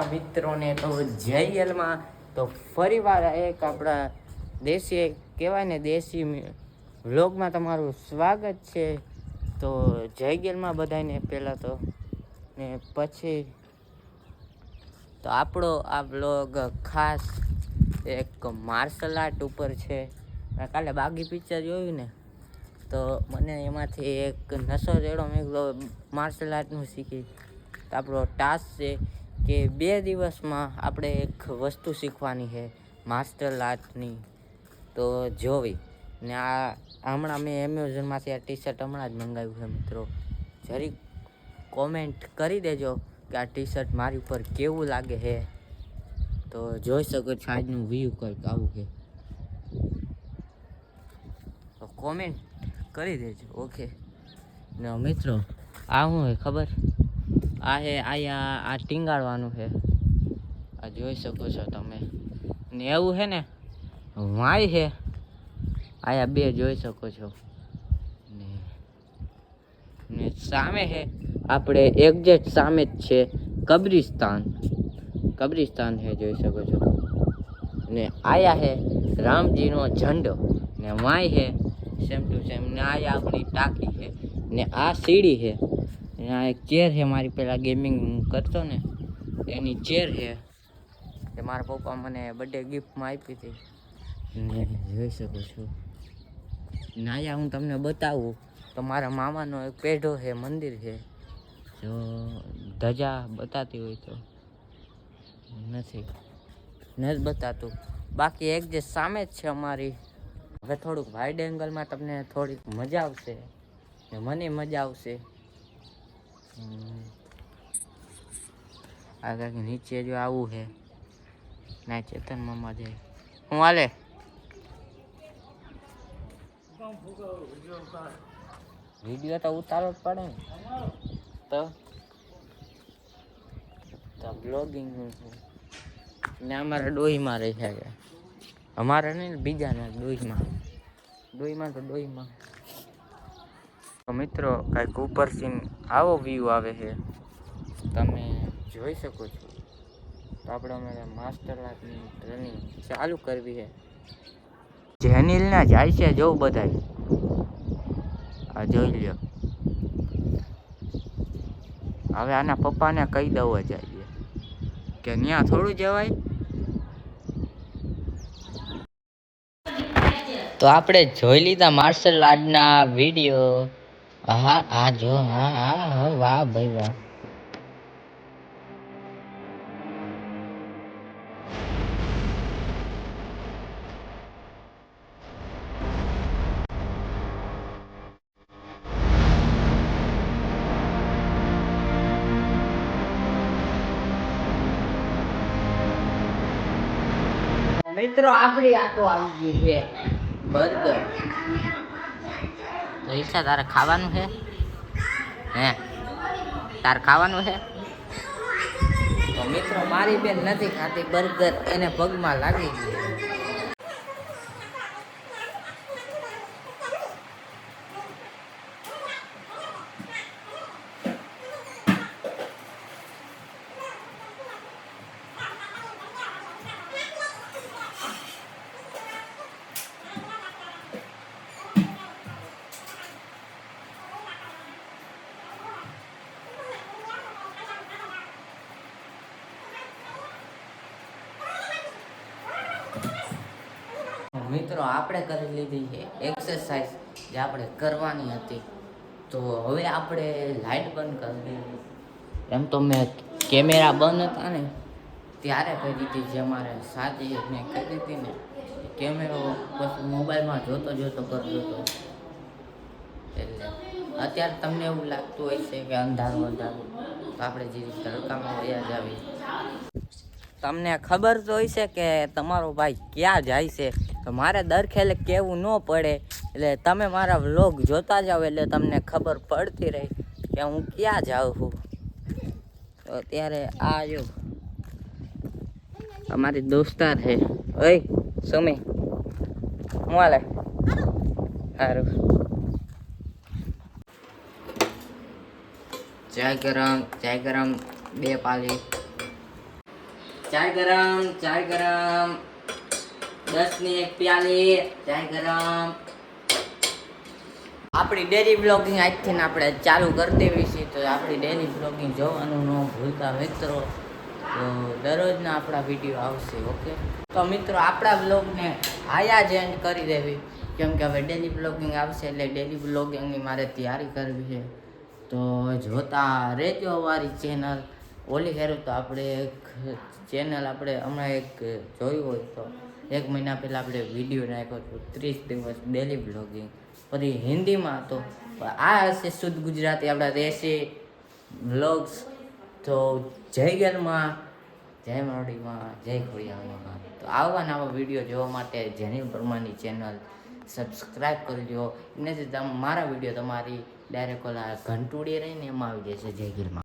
બધા મિત્રોને તો જય યલમાં. તો ફરીવાર એક આપણા દેશી, કહેવાય ને દેશી વ્લોગમાં તમારું સ્વાગત છે. તો જય ગેલમાં બધાને પહેલાં તો ને પછી તો આપણો આ વ્લોગ ખાસ એક માર્શલ આર્ટ ઉપર છે. કાલે બાગી પિક્ચર જોયું ને, તો મને એમાંથી એક નશો જેડો મેં માર્શલ આર્ટનું શીખી. આપણો ટાસ્ક છે કે બે દિવસમાં આપણે એક વસ્તુ શીખવાની છે, માસ્ટર આર્ટની. તો જોવી. ને આ હમણાં મેં એમેઝોનમાંથી આ ટી શર્ટ હમણાં જ મંગાવ્યું છે મિત્રો. જરીક કોમેન્ટ કરી દેજો કે આ ટી શર્ટ મારી ઉપર કેવું લાગે છે. તો જોઈ શકો છો આજનું વ્યૂ કંઈક આવું છે. તો કોમેન્ટ કરી દેજો, ઓકે. ને મિત્રો આ છે ખબર? આ હે અહીંયા આ ટીંગાડવાનું છે આ જોઈ શકો છો તમે. ને એવું છે ને, વાય છે આયા બે જોઈ શકો છો. ને સામે છે આપણે એક્ઝેક્ટ સામે જ છે કબ્રિસ્તાન. કબ્રિસ્તાન છે જોઈ શકો છો. ને આયા છે રામજીનો ઝંડો. ને વાય છે સેમ ટુ સેમ ને આયા આપણી ટાંકી છે ને આ સીડી છે આ એક ચેર છે મારી પહેલાં ગેમિંગ કરતો ને, એની ચેર છે. એ મારા પપ્પા મને બર્થડે ગિફ્ટમાં આપી હતી. ને જોઈ શકો છો. ને આયા હું તમને બતાવું, તો મારા મામાનો એક પેઢો છે, મંદિર છે. જો ધજા બતાતી હોય તો. નથી નથી બતાતું. બાકી એક જે સામે જ છે અમારી. હવે થોડુંક વાઇડ એંગલમાં તમને થોડીક મજા આવશે. મને મજા આવશે. હમ. આ કાંઈક નીચે જો આવું છે, ના ચેતન મામા જાય હું હાલે? વીડિયો તો ઉતારો જ પડે ને. તો? તો બ્લોગિંગ ને અમારા ડોહીમાં રહી છે. અમારે નહીં, બીજાના ડોહીમાં. ડોહીમાં તો ડોહીમાં. મિત્રો, કાંઈક ઉપરથી આવો વ્યૂ આવે છે. તમે જોઈ શકો છો. તો આપણે અમારે માસ્ટર ક્લાસની ટ્રેનિંગ ચાલુ કરવી છે. જેનિલના જાય છે જોઉં બધાય. આ જોઈ લ્યો. હવે આના પપ્પાને કહી દઉં જાય કે ત્યાં થોડું જવાય. તો આપણે જોઈ લીધા માર્શલ આર્ટના વીડિયો હા આ જો, હા હા હા, વાહ ભાઈ, વાહ. મિત્રો, આપણી આટો આવી ગઈ છે. બર્ગર તો તારે ખાવાનું છે? હે? તારે ખાવાનું છે? તો મિત્રો, મારી બેન નથી ખાતી, બર્ગર એને પગમાં લાગી ગયું. મિત્રો, આપણે કરી લીધી એક્સરસાઇઝ જે આપણે કરવાની હતી. તો હવે આપણે લાઈટ બંધ કરી દીધી એમ તો મેં કેમેરા બંધ હતા ને, ત્યારે કરી દીધી જે મારે સાચી મેં કરી હતી ને. કેમેરો પછી મોબાઈલમાં જોતો જોતો કરતો હતો. એટલે અત્યારે તમને એવું લાગતું હોય છે કે અંધારું અંધારું, તો આપણે જે તડકામાં વયા જ આવી તમને ખબર તો હોય છે કે તમારો ભાઈ ક્યાં જાય છે? તો મારે દર ખેલે કહેવું ન પડે. એટલે તમે મારા વ્લોગ જોતા જાઓ એટલે તમને ખબર પડતી રહી કે હું ક્યાં જાઉં છું. તો અત્યારે આ જો. અમારી દોસ્તાર છે. ઓય, સુમી. હું હાલે? સારું ચાય ગરમ ચાય ગરમ બે પાલી. ચાય ગરમ ચાય ગરમ. દસની એક પ્યાલી ચાય ગરમ. આપણી ડેલી બ્લોગિંગ આજથી આપણે ચાલુ કરી દેવી છે. તો આપણી ડેરી બ્લોગિંગ જોવાનું ન ભૂલતા મિત્રો. તો દરરોજના આપણા વીડિયો આવશે, ઓકે? તો મિત્રો, આપણા બ્લોગને હાયા જ એન્ડ કરી દેવી. કેમ કે હવે ડેલી બ્લોગિંગ આવશે એટલે ડેલી બ્લોગિંગની મારે તૈયારી કરવી છે. તો જોતા રહેજો અમારી ચેનલ. ઓલી હેરું તો આપણે એક ચેનલ આપણે હમણાં એક જોયું હોય તો. એક મહિના પહેલાં આપણે વીડિયો નાખ્યો હતો, ત્રીસ દિવસ ડેલી બ્લોગિંગ પછી હિન્દીમાં હતો. આ હશે શુદ્ધ ગુજરાતી, આપણા રહેશે બ્લોગ્સ તો જય ગેલમાં, જય મરડીમાં, જય ખોડિયામાં તો આવા નવા વીડિયો જોવા માટે જેની પરમાની ચેનલ સબસ્ક્રાઈબ કરી લો એનાથી મારા વીડિયો તમારી ડાયરેક્ટ ઓલા ઘંટુડી રહીને એમાં આવી જશે જય ગીરમાં